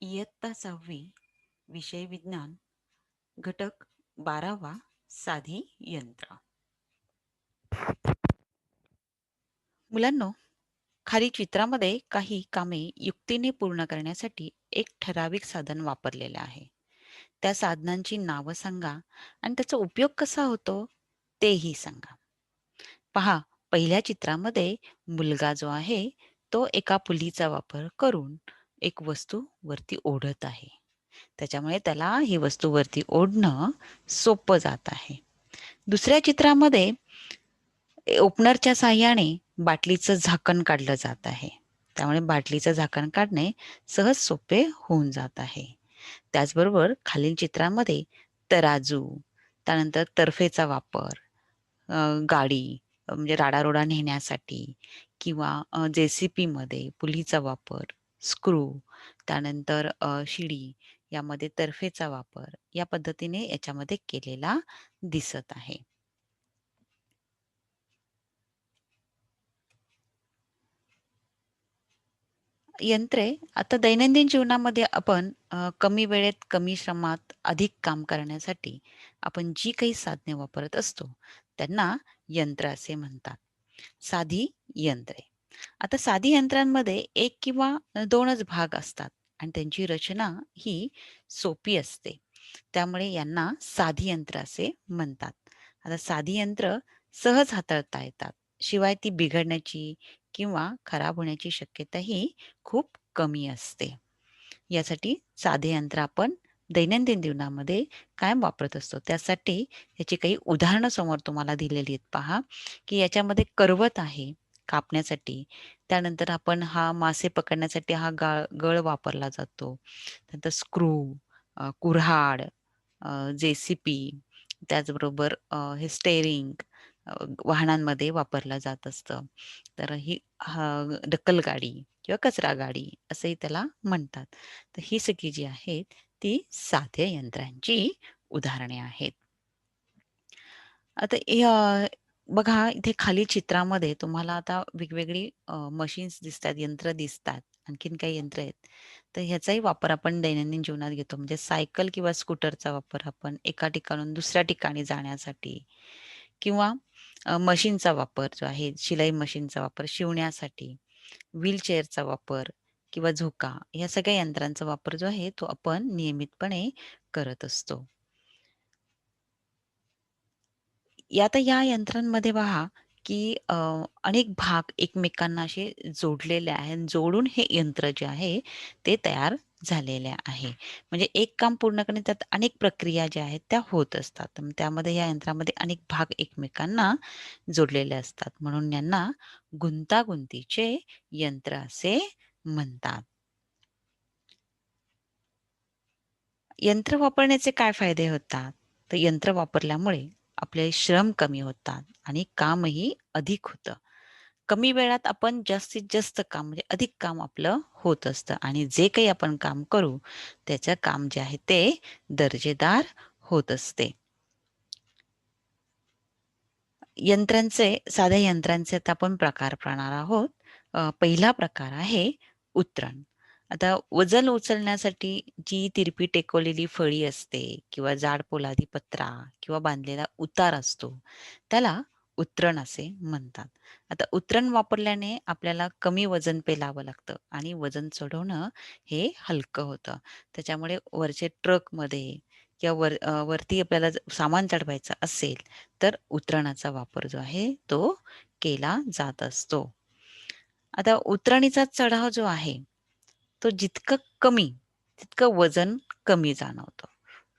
इयत्ता सहावी विषय विज्ञान घटक बारावा साधी यंत्र. मुलांनो खाली चित्रामध्ये काही कामे युक्तीने पूर्ण करण्यासाठी एक ठराविक साधन वापरलेलं आहे. त्या साधनांची नावं सांगा आणि त्याचा उपयोग कसा होतो तेही सांगा. पहा पहिल्या चित्रामध्ये मुलगा जो आहे तो एका पुलीचा वापर करून एक वस्तू वरती ओढत आहे. त्याच्यामुळे त्याला ही वस्तू वरती ओढणं सोपं जात आहे. दुसऱ्या चित्रामध्ये ओपनरच्या साह्याने बाटलीचं झाकण काढलं जात आहे. त्यामुळे बाटलीचं झाकण काढणे सहज सोपे होऊन जात आहे. त्याचबरोबर खालील चित्रामध्ये तराजू त्यानंतर तर्फेचा वापर गाडी म्हणजे राडारोडा नेण्यासाठी किंवा जे सी पीमध्ये पुलीचा वापर स्क्रू त्यानंतर शिडी यामध्ये तर्फेचा वापर या पद्धतीने याच्यामध्ये केलेला दिसत आहे. यंत्रे आता दैनंदिन जीवनामध्ये आपण कमी वेळेत कमी श्रमात अधिक काम करण्यासाठी आपण जी काही साधने वापरत असतो त्यांना यंत्र असे म्हणतात. साधी यंत्रे. आता साधी यंत्रांमध्ये एक किंवा दोनच भाग असतात आणि त्यांची रचना ही सोपी असते. त्यामुळे यांना साधी यंत्र असे म्हणतात. आता साधी यंत्र सहज हाताळता येतात. शिवाय ती बिघडण्याची किंवा खराब होण्याची शक्यताही खूप कमी असते. यासाठी साधे यंत्र आपण दैनंदिन जीवनामध्ये कायम वापरत असतो. त्यासाठी याची काही उदाहरणं समोर तुम्हाला दिलेली आहेत पहा की याच्यामध्ये करवत आहे. कापण्यासाठी. त्यानंतर आपण हा मासे पकडण्यासाठी हा गाळ गळ वापरला जातो. त्यानंतर स्क्रू कुऱ्हाड जेसीपी त्याचबरोबर हे स्टेरिंग वाहनांमध्ये वापरला जात असतं. तर ही डक्कल गाडी किंवा कचरा गाडी असंही त्याला म्हणतात. तर ही सगळी जी आहेत ती साध्या यंत्रांची उदाहरणे आहेत. आता बघा इथे खाली चित्रामध्ये तुम्हाला आता वेगवेगळी मशीन्स दिसतात यंत्र दिसतात आणखीन काही यंत्र आहेत. तर ह्याचाही वापर आपण दैनंदिन जीवनात घेतो. म्हणजे सायकल किंवा स्कूटरचा वापर आपण एका ठिकाणून दुसऱ्या ठिकाणी जाण्यासाठी किंवा मशीनचा वापर जो आहे शिलाई मशीनचा वापर शिवण्यासाठी व्हीलचेअरचा वापर किंवा झोका या सगळ्या यंत्रांचा वापर जो आहे तो आपण नियमितपणे करत असतो. आता या यंत्रांमध्ये पहा की अनेक भाग एकमेकांना असे जोडलेले आहेत जोडून हे यंत्र जे आहे ते तयार झालेले आहे. म्हणजे एक काम पूर्ण करणे त्यात अनेक प्रक्रिया ज्या आहेत त्या होत असतात. त्यामध्ये या यंत्रामध्ये अनेक भाग एकमेकांना जोडलेले असतात. म्हणून यांना गुंतागुंतीचे यंत्र असे म्हणतात. यंत्र वापरण्याचे काय फायदे होतात? तर यंत्र वापरल्यामुळे आपले श्रम कमी होतात आणि कामही अधिक होतं. कमी वेळात आपण जास्तीत जास्त काम म्हणजे अधिक काम आपलं होत असतं आणि जे काही आपण काम करू त्याचं काम जे आहे ते दर्जेदार होत असते. यंत्रांचे साध्या यंत्रांचे आता आपण प्रकार पाहणार आहोत. पहिला प्रकार आहे उतरण. आता वजन उचलण्यासाठी जी तिरपी टेकवलेली फळी असते किंवा जाड पोलादी पत्रा किंवा बांधलेला उतार असतो त्याला उतरण असे म्हणतात. आता उतरण वापरल्याने आपल्याला कमी वजन पेलावं लागतं आणि वजन चढवणं हे हलकं होतं. त्याच्यामुळे वरचे ट्रकमध्ये किंवा वर वरती आपल्याला सामान चढवायचं असेल तर उतरणाचा वापर जो आहे तो केला जात असतो. आता उतरणीचा चढाव जो आहे तो जितकं कमी तितकं वजन कमी जाणवतं.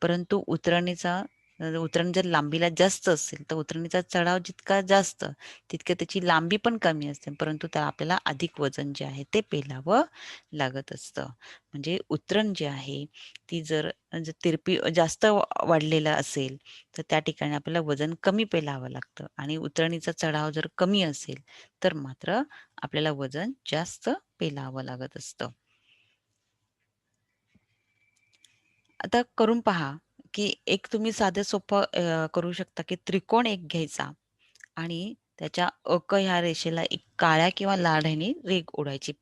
परंतु उतरणीचा उतरण जर लांबीला जास्त असेल तर उतरणीचा चढाव जितका जास्त तितके त्याची लांबी पण कमी असते. परंतु त्याला आपल्याला अधिक वजन जे आहे ते पेलावं लागत असतं. म्हणजे उतरण जे आहे ती जर तिरपी जास्त वाढलेला असेल तर त्या ठिकाणी आपल्याला वजन कमी पेलावं लागतं. आणि उतरणीचा चढाव जर कमी असेल तर मात्र आपल्याला वजन जास्त पेलावं लागत असतं. आता करून पहा की एक तुम्ही साधं सोपं करू शकता की त्रिकोण एक घ्यायचा आणि त्याच्या अक ह्या रेषेला एक काळ्या किंवा लाढ्याने रेग ओढायची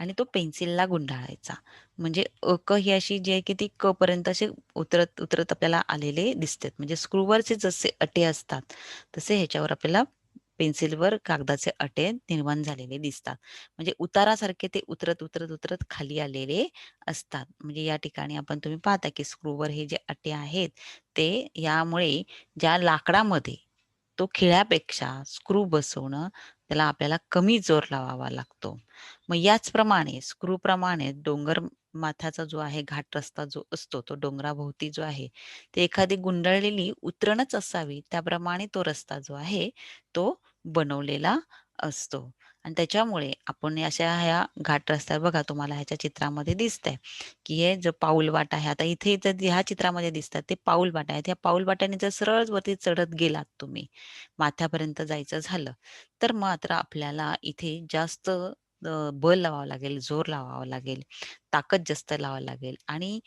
आणि तो पेन्सिलला गुंडाळायचा. म्हणजे अक ही अशी जी आहे की ती क पर्यंत असे उतरत, उतरत आपल्याला आलेले दिसतात. म्हणजे स्क्रूवरचे जसे अटे असतात, तसे ह्याच्यावर आपल्याला पेन्सिलवर कागदाचे अटे निर्माण झालेले दिसतात. म्हणजे उतारासारखे ते उतरत, उतरत, उतरत खाली आलेले असतात. म्हणजे या ठिकाणी आपण तुम्ही पाहता की स्क्रूवर हे जे अटे आहेत, ते यामुळे ज्या लाकडामध्ये तो खिळ्यापेक्षा स्क्रू बसवणं त्याला आपल्याला कमी जोर लावावा लागतो. मग याचप्रमाणे स्क्रूप्रमाणे डोंगर माथ्याचा जो आहे घाट रस्ता जो असतो, तो डोंगराभोवती जो आहे, ते एखादी गुंडळलेली उतरणच असावी त्याप्रमाणे तो रस्ता जो आहे, तो बनवलेला असतो. आणि त्याच्यामुळे आपण अशा ह्या घाट रस्त्यावर बघा तुम्हाला ह्याच्या चित्रामध्ये दिसत आहे की हे जो पाऊलवाट आहे. आता इथे जर ह्या चित्रामध्ये दिसतात ते पाऊलवाट आहेत. ह्या पाऊलवाट्याने जर सरळ वरती चढत गेलात तुम्ही, माथ्यापर्यंत जायचं झालं, तर मात्र आपल्याला इथे जास्त बल लावावं लागेल, जोर लावावा लागेल, ताकद जास्त लावावी लागेल. आणि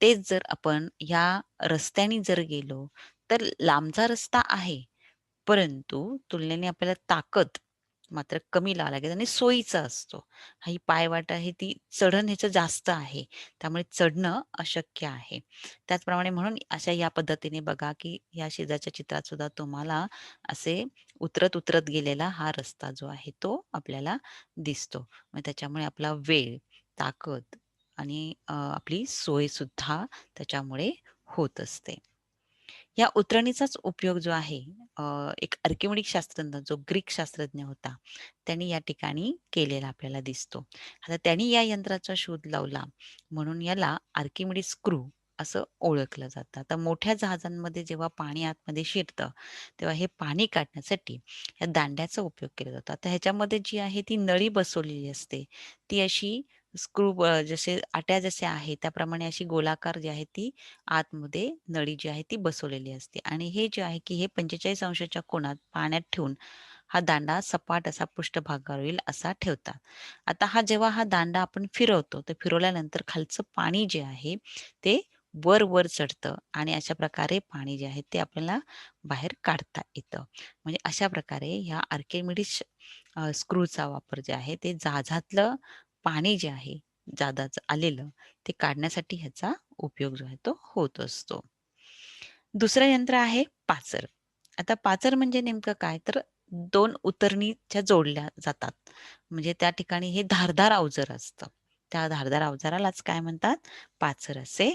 तेच जर आपण ह्या रस्त्याने जर गेलो, तर लांबचा रस्ता आहे, परंतु तुलनेने आपल्याला ताकद मात्र कमी लावा लागेल आणि सोयीचा असतो. ही पायवाट आहे ती चढण ह्याचं जास्त आहे. त्यामुळे चढणं अशक्य आहे. त्याचप्रमाणे म्हणून अशा या पद्धतीने बघा, की या शेजारच्या चित्रात सुद्धा तुम्हाला असे उतरत, उतरत गेलेला हा रस्ता जो आहे तो आपल्याला दिसतो. मग त्याच्यामुळे आपला वेळ, ताकद आणि आपली आपली सोयसुद्धा त्याच्यामुळे होत असते. या उतरणीचाच उपयोग जो आहे एक आर्किमिडीज शास्त्रज्ञ जो ग्रीक शास्त्रज्ञ होता, त्यांनी या ठिकाणी केलेला आपल्याला दिसतो. आता त्यांनी या यंत्राचा शोध लावला म्हणून याला आर्किमिडी स्क्रू असं ओळखलं जातं. आता मोठ्या जहाजांमध्ये जेव्हा पाणी आतमध्ये शिरतं, तेव्हा हे पाणी काढण्यासाठी या दांड्याचा उपयोग केला जातो. आता ह्याच्यामध्ये जी आहे ती नळी बसवलेली असते. ती अशी स्क्रू जसे आट्या जशा आहेत त्याप्रमाणे अशी गोलाकार जी आहे ती आतमध्ये नळी जी आहे ती बसवलेली असते आणि हे जे आहे की हे 45 अंशाच्या कोणात पाण्यात ठेवून हा दांडा सपाट असा पृष्ठभागावर येईल असा ठेवतात. आता हा जेव्हा हा दांडा आपण फिरवतो, तर फिरवल्यानंतर खालचं पाणी जे आहे ते वर-वर चढतं आणि अशा प्रकारे पाणी जे आहे ते आपल्याला बाहेर काढता येतं. म्हणजे अशा प्रकारे ह्या आर्केमिडिस स्क्रूचा वापर जे आहे ते जहाजातलं पाणी जे आहे जादाचं आलेलं, ते काढण्यासाठी ह्याचा उपयोग जो आहे तो होत असतो. दुसरं यंत्र आहे पाचर. आता पाचर म्हणजे नेमकं काय? तर दोन उतरणीच्या जोडल्या जातात. म्हणजे त्या ठिकाणी हे धारदार अवजर असतं. त्या धारदार अवजारालाच काय म्हणतात? पाचर असे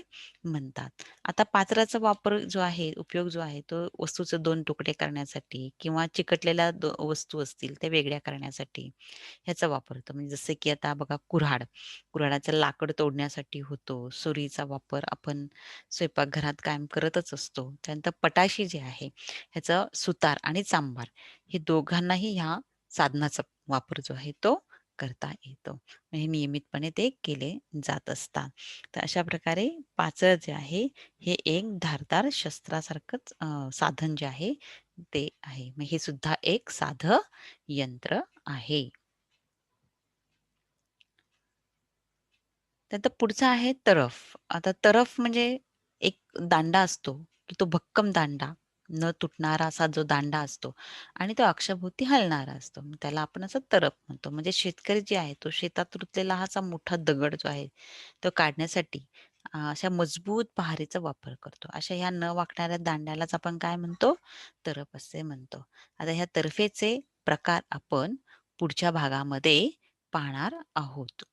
म्हणतात. आता पाचराचा वापर जो आहे, उपयोग जो आहे तो वस्तूचे दोन तुकडे करण्यासाठी किंवा चिकटलेल्या द वस्तू असतील त्या वेगळ्या करण्यासाठी ह्याचा वापर होतो. म्हणजे जसे की आता बघा कुऱ्हाड. कुऱ्हाडाचं लाकड तोडण्यासाठी होतो. सुरीचा वापर आपण स्वयंपाकघरात कायम करतच असतो. त्यानंतर पटाशी जे आहे, ह्याचं सुतार आणि चांभार हे दोघांनाही ह्या साधनाचा वापर जो आहे तो करता येतो. म्हणजे नियमितपणे ते केले जात असतात. तर अशा प्रकारे पाचळ जे आहे, हे एक धारदार शस्त्रासारखंच साधन जे आहे ते आहे. मग हे सुद्धा एक साधं यंत्र आहे. त्यानंतर पुढचा आहे तरफ. आता तरफ म्हणजे एक दांडा असतो, की तो भक्कम दांडा, न तुटणारा असा जो दांडा असतो आणि तो अक्षभोवती हलणारा असतो. मग त्याला आपण असं तरफ म्हणतो. म्हणजे शेतकरी जे आहे, तो शेतात रुतलेला हा असा मोठा दगड जो आहे, तो काढण्यासाठी अशा मजबूत पहारीचा वापर करतो. अशा ह्या न वाकणाऱ्या दांड्यालाच आपण काय म्हणतो? तरफ असे म्हणतो. आता ह्या तर्फेचे प्रकार आपण पुढच्या भागामध्ये पाहणार आहोत.